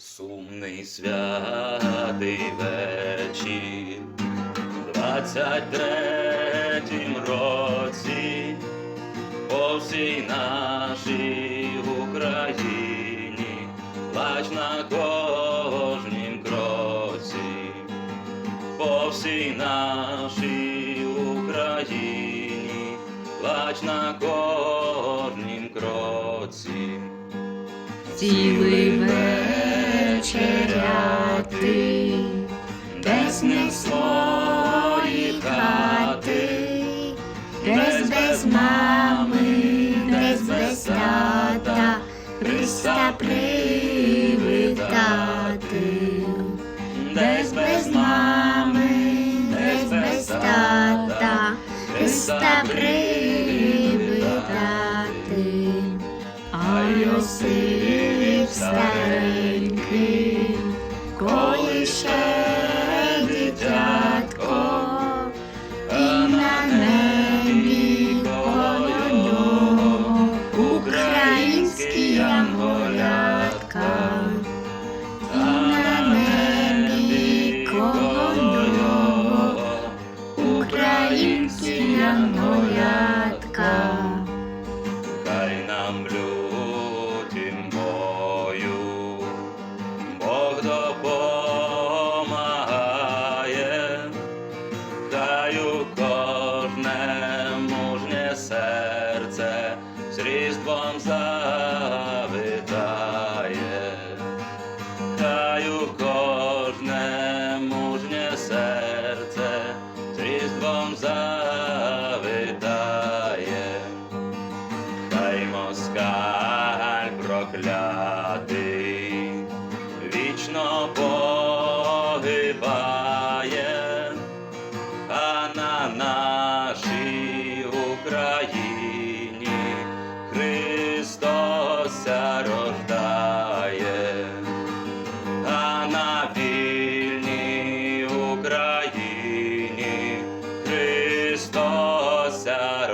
Сумний святий вечір, двадцять третім році, по всій нашій Україні, плач на кожнім кроці, по всій нашій Україні, плач на кожнім кроці. Цілий вечеряти, без мами, десь без тата, Христа привітати, десь без мами, десь без тата, Христа привітати. Янголятка, і на небі українські янголятка. Хай нам лютім бою, Бог допомагає, хай у кожне мужнє серце з різдвом завітає, хай кожне мужнє серце з різдвом завітає. Хай москаль проклятий, вічно погибає, а на нашій Україні out